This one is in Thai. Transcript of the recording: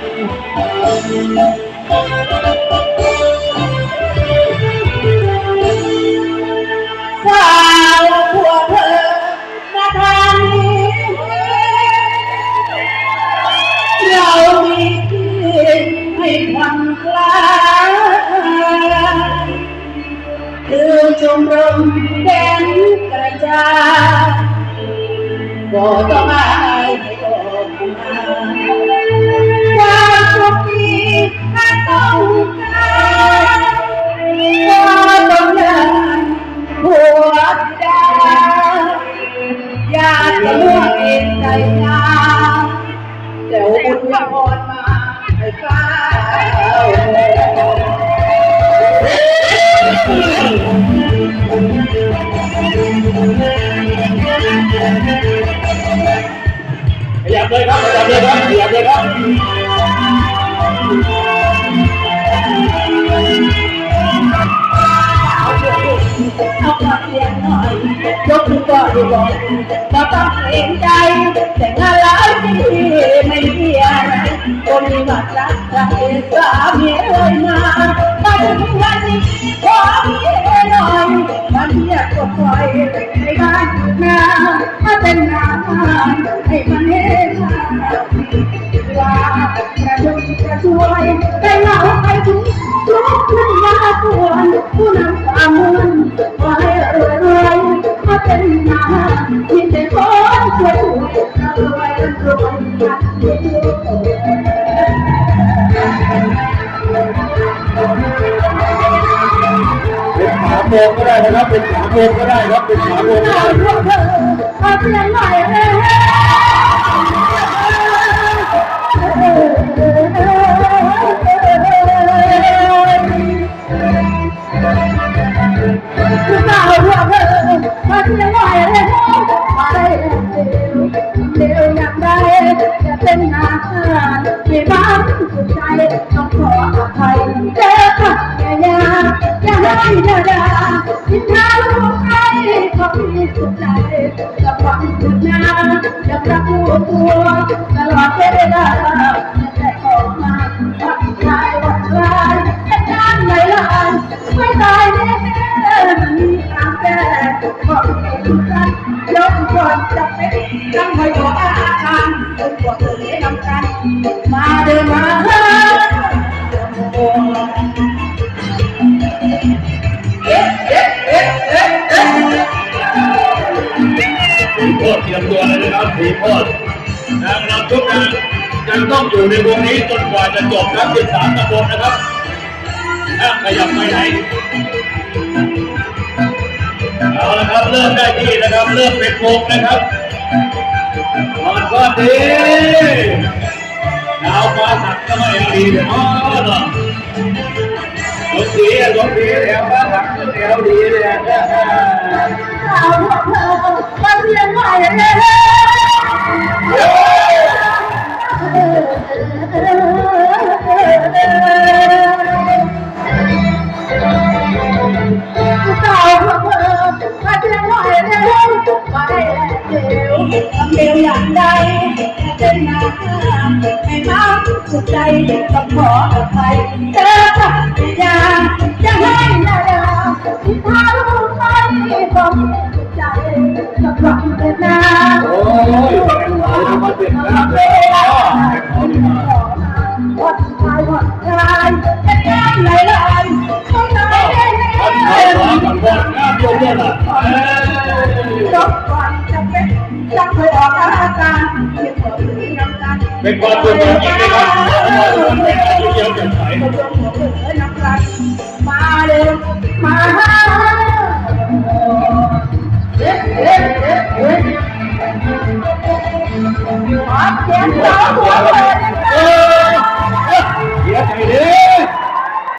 สาวผัวเธอมาทางนี้เรามีที่ให้ผ่อนคลายคือชมรมแดนกระจายก็ต้องอายให้ออกมา ขยับเลยครับขยับเลยครับขยับเลยครับ ยงหน่อยยกมือก่อนดีกว่าเราต้องเกรงใจ แต่งานหลายปีไม่มีอะไรคนมีบัตรรักใครสามีเอ่ยมามาถึงวันนี้ขอมีหน่อยมันเรียกก็ปล่อยในบ้านนาถ้าเป็นงานให้มันเห็นว่ากระดุมกระช่วยไปเหงาไปถึงทุกท วดผู้นำความมุ่งไว้เอ่ยเอ่ยถ้าเป็นงานที่เป็นคนช่วยรวยรวยรวยเป็นขาโมงก็ได้นะครับ เป็นขาโมงก็ได้ครับ เป็นขาโมงก็ได้พวกเธอเสียงหน่อยเอ้ย นาจะรักตัวตัวตลอดเวลาแต่ขอมาวันชายวันลายจะการไหลลายไม่ตายแน่มันมีทางแก้บอกให้ทุกท่านยกก่อนจะเป็นตั้งไว้ขออาคารจนกว่าเธอจะนำกันมาเดินมาผี เลยนะครับผีโพดนางรำทุกนางยังต้องอยู่ในวงนี้จนกว่าจะจบครับสิบสามตำบลนะครับห้ามขยับไปไหนเอาละครับเริ่มได้ที่นะครับเริ่มเป็นวงนะครับก่อนก็ดีดาวฟ้าสักก็ไม่เอาดีเลยอ๋อเนาะลงดีอะลงดีแถวฟ้าสักก็แถวดีเลยอะเอาพวกเธอมาเรียนใหม่ส ร็วทำเร็วอย่างใดเป็นงานให้มาสุดใจต้องขออภัยเจอกับอย่าอย่าให้นาดาที่ทางไปต้องใจกับความเป็นนาโอ้ยเอาจะมาเป็นน้ำเลยอ๋อเอาดีมาผ่ยายจะแก้ไหลไหลต้องไหลเอาแน่เอาเอาเอาเอาน้ำโยนเลยนะเอ้ยจบก่อนจะเป็น จะเคยออกอาการเป็นความสุของจริงนะครับเอาเอาเอาเป็นอายุเยอะเกินไปมาเร็วมาเอ๊ะเอ๊ะเอ๊ะเอ๊ะขอเสียงสาวหัวเลยเอ้ยเสียใจดิ